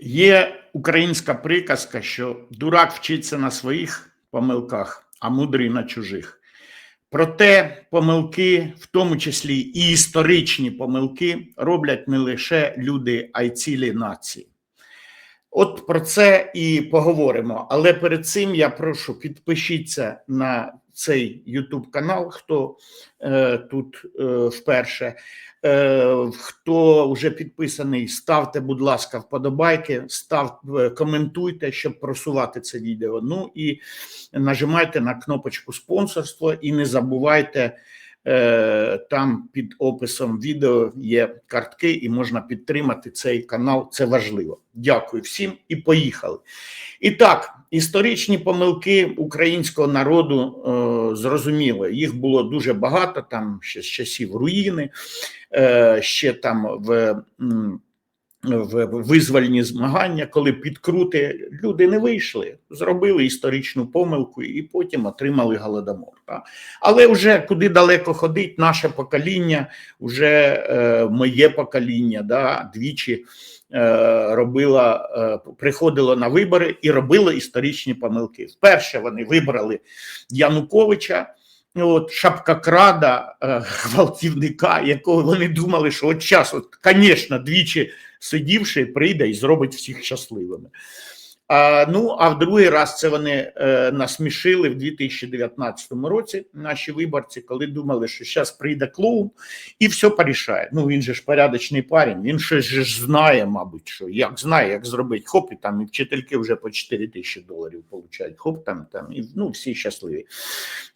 Є українська приказка, що дурак вчиться на своїх помилках, а мудрий на чужих. Проте помилки, в тому числі і історичні помилки, роблять не лише люди, а й цілі нації. От про це і поговоримо. Але перед цим я прошу підпишіться на цей YouTube канал, хто е, тут е, вперше. Е, хто вже підписаний, ставте, будь ласка, вподобайки, став, е, коментуйте, щоб просувати це відео. Ну і нажимайте на кнопочку спонсорство і не забувайте. Е, Там під описом відео є картки, і можна підтримати цей канал. Це важливо. Дякую всім і поїхали. І так, історичні помилки українського народу е, зрозуміли. Їх було дуже багато, там ще з часів руїни, е, ще там в. В визвольні змагання, коли підкрути люди не вийшли, зробили історичну помилку і потім отримали голодомор. Так? Але вже куди далеко ходить наше покоління, вже е, моє покоління, да, двічі е, робила, е, приходило на вибори і робило історичні помилки. Вперше вони вибрали Януковича. От шапкокрада, е, гвалтівника, якого вони думали, що от час, от, звісно, двічі сидівши, прийде і зробить всіх щасливими. А, ну, а в другий раз це вони е, насмішили в 2019 році, наші виборці, коли думали, що зараз прийде клоун і все порішає. Ну, він же ж порядочний парень, він щось ж знає, мабуть, що як знає, як зробити. Хоп, і там і вчительки вже по 4 тисячі доларів получають. Хоп, там, там, і ну, всі щасливі.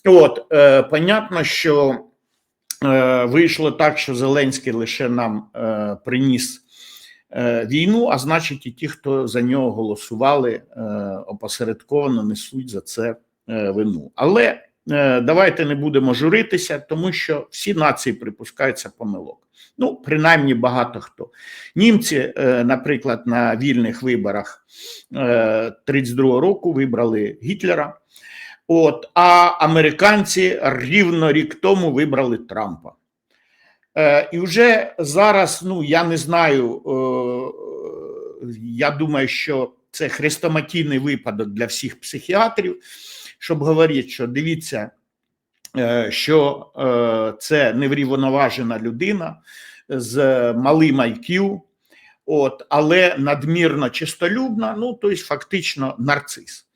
От, е, понятно, що е, вийшло так, що Зеленський лише нам е, приніс війну, а значить, і ті, хто за нього голосували, е, опосередковано несуть за це е, вину. Але е, давайте не будемо журитися, тому що всі нації припускаються помилок. Ну, принаймні багато хто. Німці, е, наприклад, на вільних виборах е, 32-го року вибрали Гітлера. От, а американці рівно рік тому вибрали Трампа. Е, і вже зараз, ну я не знаю, е, я думаю, що це хрестоматійний випадок для всіх психіатрів, щоб говорити, що дивіться, е, що це неврівноважена людина з малим IQ, от, але надмірно чистолюбна, ну тобто фактично нарцис.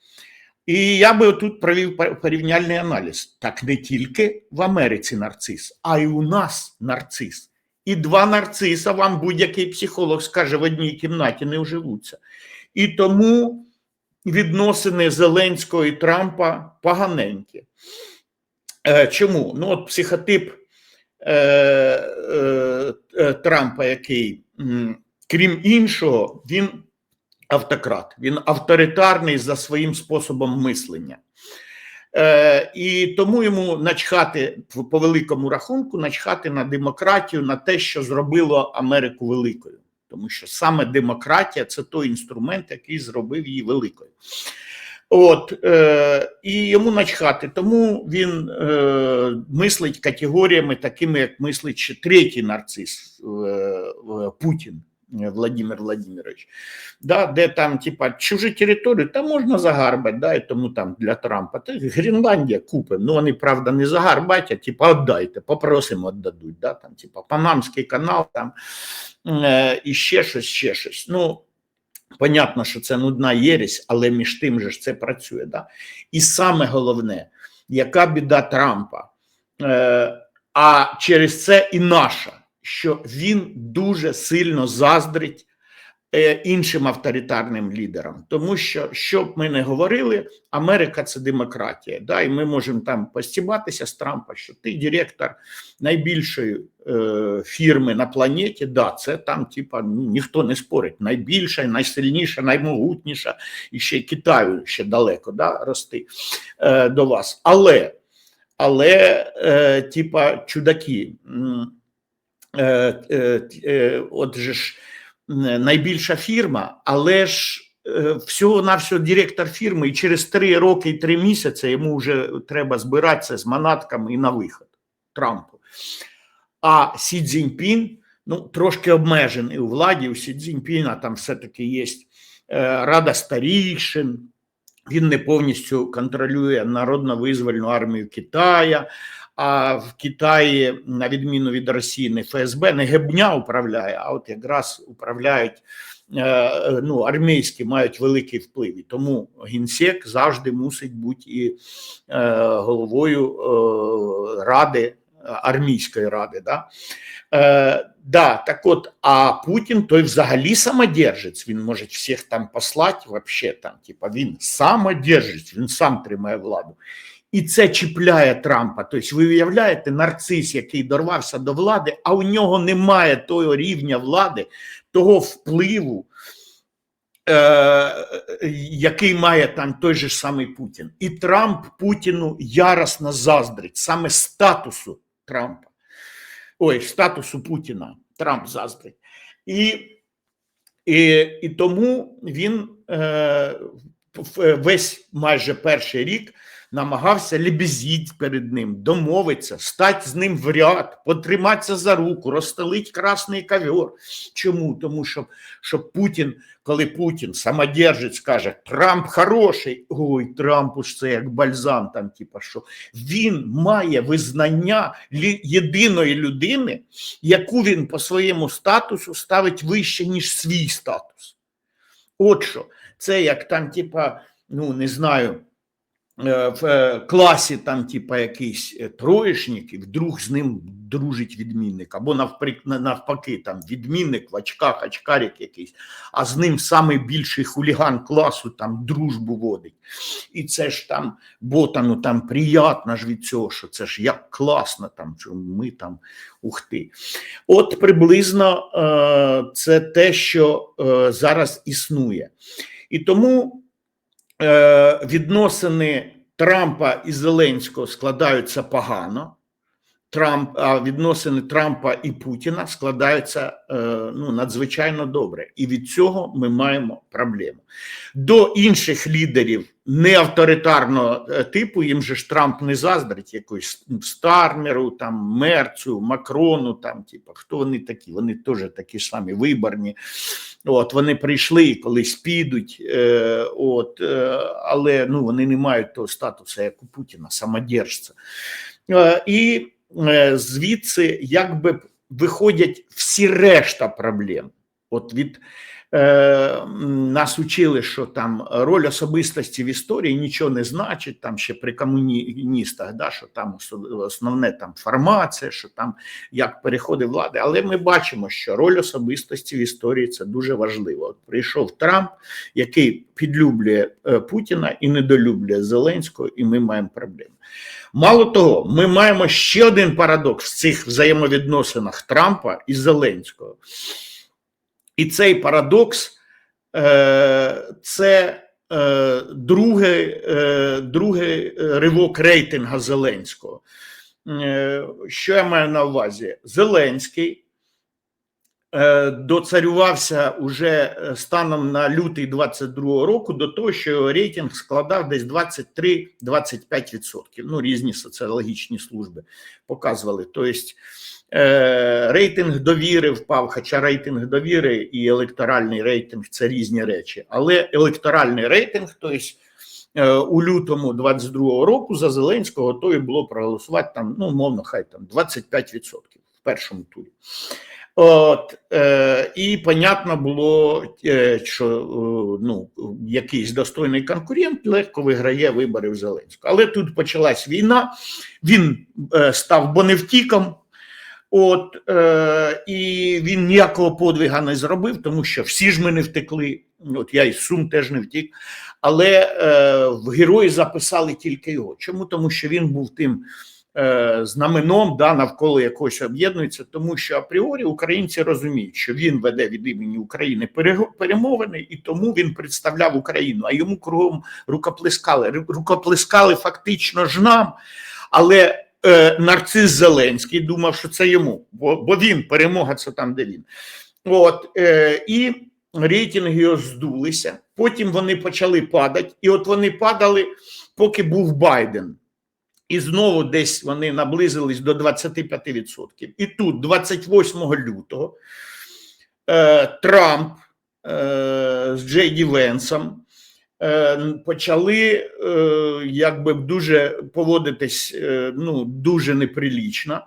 І я би тут провів порівняльний аналіз. Так не тільки в Америці нарцис, а й у нас нарцис. І два нарциса вам будь-який психолог скаже в одній кімнаті не вживуться. І тому відносини Зеленського і Трампа поганенькі. Е, Чому? Ну, от психотип е, е, Трампа, який, крім іншого, він автократ, він авторитарний за своїм способом мислення. Е, і тому йому начхати по великому рахунку, начхати на демократію, на те, що зробило Америку великою. Тому що саме демократія це той інструмент, який зробив її великою. От е, і йому начхати, тому він е, мислить категоріями, такими, як мислить ще третій нарцис е, е, Путін Владимир Владимирович, да, де там, типа, чужі території, там можна загарбати, да, і тому там для Трампа. Та Гренландія купимо. Ну вони, правда, не загарбать, а типа віддайте, попросимо віддадуть. Да, там, типа, Панамський канал, там е, і ще щось, ще щось. Ну, Понятно, що це нудна єресь, але між тим же ж це працює. Да? І саме головне, яка біда Трампа, е, а через це і наша, що він дуже сильно заздрить е, іншим авторитарним лідерам. Тому що, що б ми не говорили, Америка це демократія. Да? І ми можемо там постібатися з Трампа, що ти директор найбільшої е, фірми на планеті, да, це там, типа, ну, ніхто не спорить. Найбільша, найсильніша, наймогутніша, і ще Китаю ще далеко да, рости е, до вас. Але, але е, типа, чудаки, е, е, е, от же ж найбільша фірма, але ж е, всього-навсього директор фірми, і через три роки і три місяці йому вже треба збиратися з манатками і на виход Трампу. А Сі Цзіньпін ну, трошки обмежений у владі. У Сі Цзіньпіна там все-таки є рада старішин. Він не повністю контролює народно-визвольну армію Китая. А в Китаї, на відміну від Росії, не ФСБ, не Гебня управляє, а от якраз управляють е, ну, армійські мають великий вплив. Тому генсек завжди мусить бути і е, головою е, ради, армійської ради. Да? Е, да, так от, а Путін той взагалі самодержець, він може всіх там послати, вообще там, типа він самодержець, він сам тримає владу. І це чіпляє Трампа. Тобто, ви уявляєте, нарцис, який дорвався до влади, а у нього немає того рівня влади, того впливу, е, який має там той же самий Путін. І Трамп Путіну яростно заздрить саме статусу Трампа. Ой, статусу Путіна. Трамп заздрить. І, і, і тому він е, весь майже перший рік намагався лебезіть перед ним, домовитися, стати з ним в ряд, потриматися за руку, розстелити красний ковер. Чому? Тому що, що Путін, коли Путін самодержець каже, Трамп хороший, ой, Трампу ж це як бальзам, там, типа що він має визнання єдиної людини, яку він по своєму статусу ставить вище, ніж свій статус. От що, це як там, типа, ну не знаю, в е, класі там, типа, якийсь е, троєшник, і вдруг з ним дружить відмінник, або навпаки, там відмінник в очках, очкарик якийсь, а з ним самий більший хуліган класу там дружбу водить. І це ж там ботану там приятно ж від цього, що це ж як класно, там, що ми там ухти. От приблизно е, це те, що е, зараз існує. І тому е, відносини Трампа і Зеленського складаються погано. Трамп, а відносини Трампа і Путіна складаються е, ну, надзвичайно добре. І від цього ми маємо проблему. До інших лідерів неавторитарного е, типу, їм же ж Трамп не заздрить якоюсь Стармеру, там, Мерцю, Макрону, там, типу, хто вони такі? Вони теж такі самі виборні. От, вони прийшли і колись підуть, е, от, е, але ну, вони не мають того статусу, як у Путіна, самодержця. Е, і е, звідси якби виходять всі решта проблем. От від нас учили, що там роль особистості в історії нічого не значить, там ще при комуністах, да, що там основне там формація, що там як переходи влади. Але ми бачимо, що роль особистості в історії це дуже важливо. От прийшов Трамп, який підлюблює е, Путіна і недолюблює Зеленського, і ми маємо проблеми. Мало того, ми маємо ще один парадокс в цих взаємовідносинах Трампа і Зеленського. І цей парадокс е, це е, другий, е, другий ривок рейтинга Зеленського. Що я маю на увазі? Зеленський доцарювався уже станом на лютий 22 року до того, що його рейтинг складав десь 23-25%. Ну, різні соціологічні служби показували. Тобто рейтинг довіри впав, хоча рейтинг довіри і електоральний рейтинг це різні речі. Але електоральний рейтинг, тобто е, у лютому 22 року за Зеленського готові було проголосувати там, ну, умовно, хай там 25% в першому турі. От, е, і понятно було, е, що е, ну, якийсь достойний конкурент легко виграє вибори в Зеленського. Але тут почалась війна, він е, став боневтіком, от, е, і він ніякого подвига не зробив, тому що всі ж ми не втекли. От я із Сум теж не втік. Але е, в герої записали тільки його. Чому? Тому що він був тим е, знаменом, да, навколо якогось об'єднується, тому що апріорі українці розуміють, що він веде від імені України перемовини, і тому він представляв Україну, а йому кругом рукоплескали. Ру- Рукоплескали фактично ж нам, але е, нарцис Зеленський думав, що це йому, бо, бо він перемога це там, де він. От, е, і рейтинги його здулися, потім вони почали падати, і от вони падали, поки був Байден. І знову десь вони наблизились до 25%. І тут, 28 лютого, е, Трамп е, з Джей Ді Венсом почали е, якби дуже поводитись е, ну, дуже неприлічно.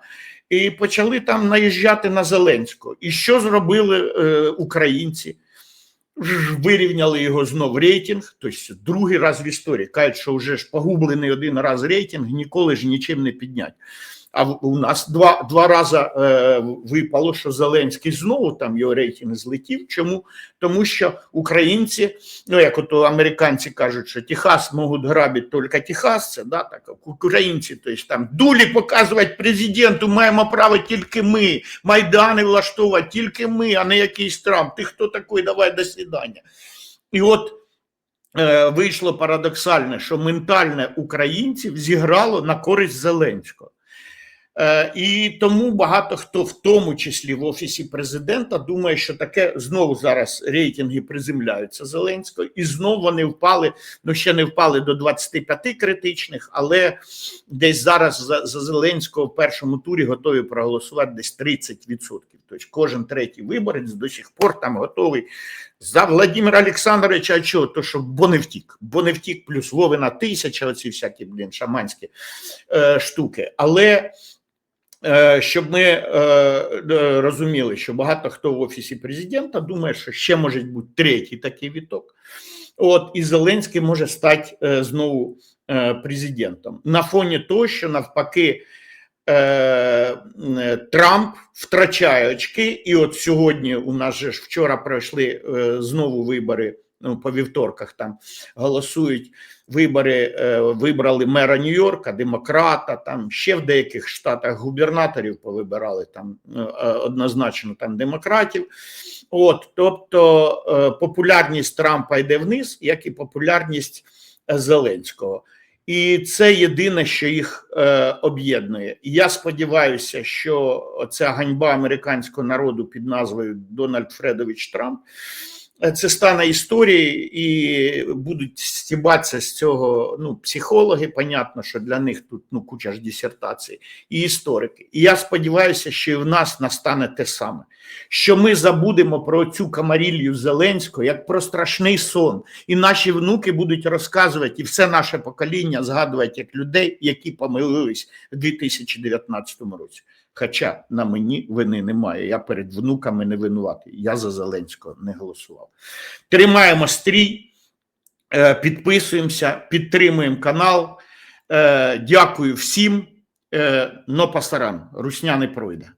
І почали там наїжджати на Зеленського. І що зробили е, українці? Вирівняли його знов рейтинг, тобто другий раз в історії. Кажуть, що вже ж погублений один раз рейтинг, ніколи ж нічим не піднять. А у нас два, два рази е, випало, що Зеленський знову там його рейтинг злетів. Чому? Тому що українці, ну як ото американці кажуть, що Техас можуть грабити тільки техасці, да, так українці, тобто там дулі показувати президенту, маємо право тільки ми, майдани влаштовувати тільки ми, а не якийсь Трамп. Ти хто такий? Давай до свидання. І от е, вийшло парадоксальне, що ментальне українців зіграло на користь Зеленського. Е, І тому багато хто, в тому числі в офісі президента, думає, що таке знову зараз рейтинги приземляються Зеленського, і знову вони впали. Ну ще не впали до 25 критичних, але десь зараз за, за Зеленського в першому турі готові проголосувати десь 30%. Тобто кожен третій виборець до сих пор там готовий за Владимира Олександровича. А чого? То що бо не втік, бо не втік, плюс Вовина тисяча, оці всякі блін, шаманські е, штуки. Але щоб ми е, е, розуміли, що багато хто в офісі президента думає, що ще може бути третій такий віток. От і Зеленський може стати е, знову е, президентом на фоні того, що навпаки. е, е, Трамп втрачає очки, і от сьогодні у нас же ж вчора пройшли е, знову вибори. Ну, по вівторках там голосують вибори, е, вибрали мера Нью-Йорка, демократа, там ще в деяких штатах губернаторів повибирали там е, е, однозначно там демократів. От, тобто популярність Трампа йде вниз, як і популярність Зеленського. І це єдине, що їх е, об'єднує. І я сподіваюся, що ця ганьба американського народу під назвою Дональд Фредович Трамп це стане історією і будуть стібатися з цього ну, психологи. Понятно, що для них тут ну, куча ж дисертацій, і історики. І я сподіваюся, що і в нас настане те саме, що ми забудемо про цю камарілью Зеленського як про страшний сон, і наші внуки будуть розказувати, і все наше покоління згадувати як людей, які помилились в 2019 році. Хоча на мені вини немає. Я перед внуками не винуватий. Я за Зеленського не голосував. Тримаємо стрій, е, підписуємося, підтримуємо канал. Е, Дякую всім. Е, Но пасаран, русня не пройде.